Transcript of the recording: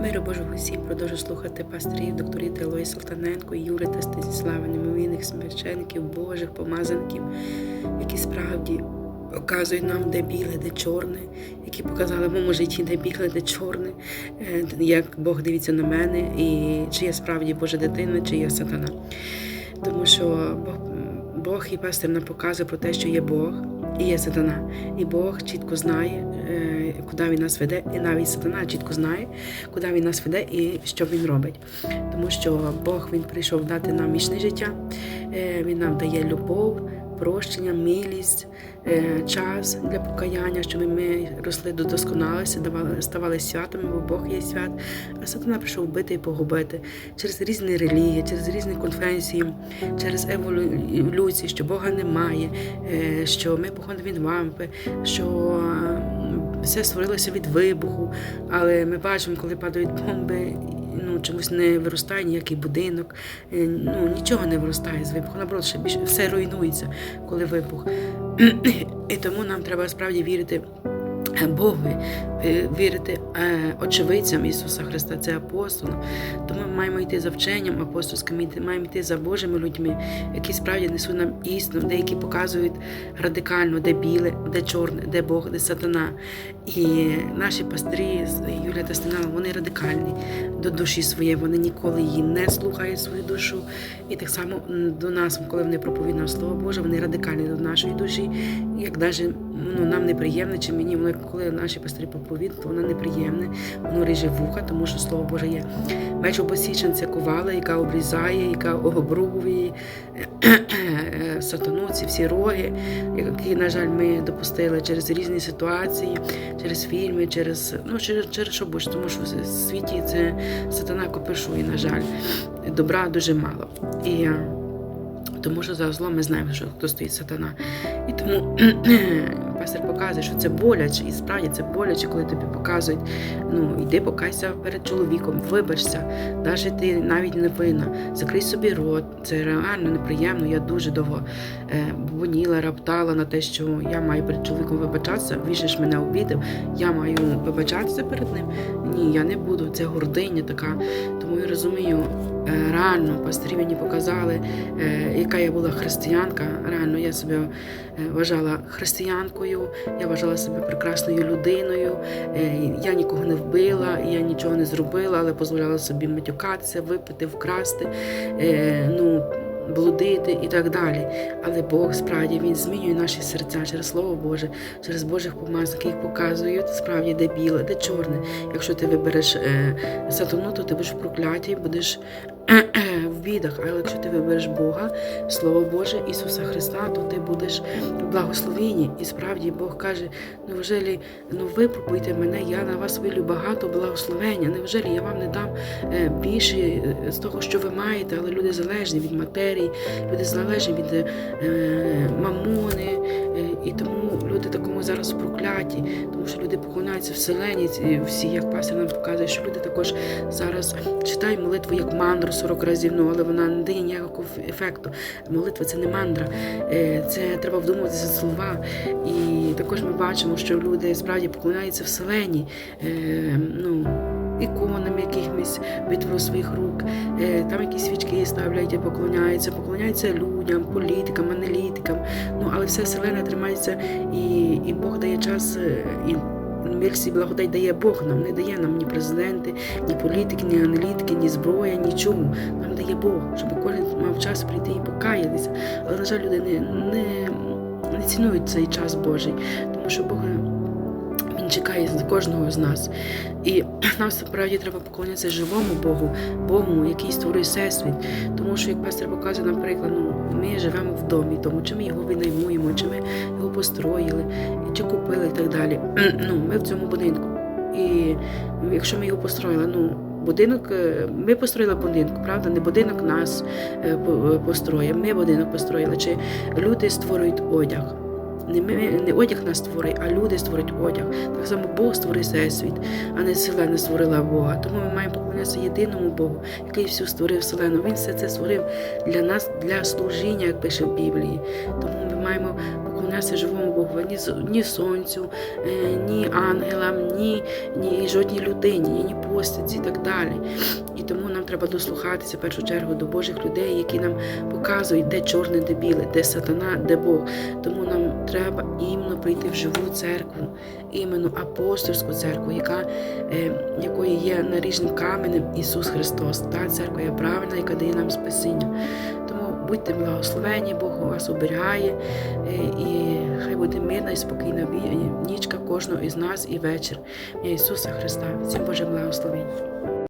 Миру Божого всім продовжу слухати пасторів, докторів Телої Салтаненко, Юри та Стеслава, немовійних священиків, Божих помазанків, які справді показують нам, де біле, де чорне, які показали в моєму житті, де біле, де чорне, е, як Бог дивиться на мене, і чи я справді Божа дитина, чи я сатана. Тому що Бог, Бог і пастир нам показує про те, що є Бог і є сатана. І Бог чітко знає, куди він нас веде, і навіть сатана чітко знає, куди він нас веде і що він робить. Тому що Бог він прийшов дати нам вічне життя, е, він нам дає любов. Прощення, милість, е, час для покаяння, щоб ми росли до досконалості, ставали святами, бо Бог є свят. А сатана прийшов вбити і погубити через різні релігії, через різні конфесії, через еволюцію, що Бога немає, е, що ми походимо від вампи, що все створилося від вибуху. Але ми бачимо, коли падають бомби, ну чомусь не виростає ніякий будинок, е, ну нічого не виростає з вибуху. Наоборот, ще більше все руйнується, коли вибух. І тому нам треба справді вірити. Е, вірити е, очевидцям Ісуса Христа, це апостолам. Тому ми маємо йти за вченням апостольським, маємо йти за Божими людьми, які справді несуть нам істину, деякі показують радикально, де біле, де чорне, де Бог, де сатана. І наші пастирі Юлія та Стенала, вони радикальні до душі своєї, вони ніколи її не слухають свою душу. І так само до нас, коли вони проповідують нам Слово Боже, вони радикальні до нашої душі. Як навіть ну, нам неприємне, чи мені коли наші пастирі то воно неприємне, воно ріже вуха, тому що Слово Боже є. Меч обосічен це ковала, яка обрізає, яка обрубує сатану, ці всі роги, які, на жаль, ми допустили через різні ситуації, через фільми, через ну через, через що будь, тому що в світі це сатана копишує, на жаль, добра дуже мало. І е, тому що за злом ми знаємо, що хто стоїть сатана. І тому пастор показує, що це боляче, і справді це боляче, коли тобі показують, ну йди покайся перед чоловіком, вибачся, навіть ти навіть не винна, закрий собі рот. Це реально неприємно. Я дуже довго е, бубоніла, раптала на те, що я маю перед чоловіком вибачатися. Він же ж мене обідав, я маю вибачатися перед ним. Ні, я не буду. Це гординя така. Тому я розумію, реально пастирі мені показали, е, яка я була християнка. Реально я себе е, вважала християнкою, я вважала себе прекрасною людиною. Е, Я нікого не вбила, я нічого не зробила, але дозволяла собі матюкатися, випити, вкрасти. е, Ну, блудити і так далі. Але Бог справді Він змінює наші серця через Слово Боже, через Божих помазок, які показують справді, де біле, де чорне. Якщо ти вибереш е, сатану, то ти будеш в прокляті, будеш бідах. Але якщо ти вибереш Бога, Слово Боже, Ісуса Христа, то ти будеш в благословенні. І справді Бог каже: невжелі ну випробуйте мене, я на вас вилю багато благословення. Невжелі я вам не дам е, більше е, з того, що ви маєте, але люди залежні від матерії, люди залежні від е, мамони. І тому люди такому зараз прокляті, тому що люди вселені, ці всі, як пастор нам показує, що люди також зараз читають молитву як мандру 40 разів, ну але вона не дає ніякого ефекту. Молитва це не мандра, е, це треба вдумуватися в слова. І також ми бачимо, що люди справді поклоняються вселені. е, Ну, іконам якимось витвору своїх рук, е, там якісь свічки ставлять поклоняються, поклоняються людям, політикам, аналітикам. Ну але все вселена тримається, і, і Бог дає час. І Мільсі благодать дає Бог нам, не дає нам ні президенти, ні політики, ні аналітики, ні зброя, нічого. Нам дає Бог, щоб кожен мав час прийти і покаятися. Але, на жаль, люди не, не, не цінують цей час Божий, тому що Бог він чекає з кожного з нас. І нам справді треба поклонятися живому Богу, Богу, який створює всесвіт. Тому що, як пастор показує, наприклад, ну, ми живемо в домі, тому чи ми його винаймуємо, чи ми його построїли, чи купили і так далі. Ну, ми в цьому будинку. І якщо ми його построїли, ну. Будинок, е, ми построїли будинок, правда? Не будинок нас е, построїв, ми будинок построїли. Чи люди створюють одяг? Не, ми, не одяг нас створить, а люди створить одяг. Так само Бог створив всесвіт, а не вселена створила Бога. Тому ми маємо поклонятися єдиному Богу, який всю створив вселену. Він все це створив для нас, для служіння, як пише в Біблії. Тому ми маємо поклонятися живому Богу, ні, ні сонцю, е, ні ангелам, ні, ні жодній людині, ні, постаті і так далі. І тому нам треба дослухатися в першу чергу до Божих людей, які нам показують, де чорне, де біле, де сатана, де Бог. Тому нам треба іменно прийти в живу церкву, іменно апостольську церкву, яка, е, якої є наріжним каменем Ісус Христос. Та церква є правильна, яка дає нам спасіння. Будьте благословені, Бог вас оберігає, е, і хай буде мирна і спокійна нічка кожного із нас і вечір. Ім'я Ісуса Христа. Всім Боже благословення.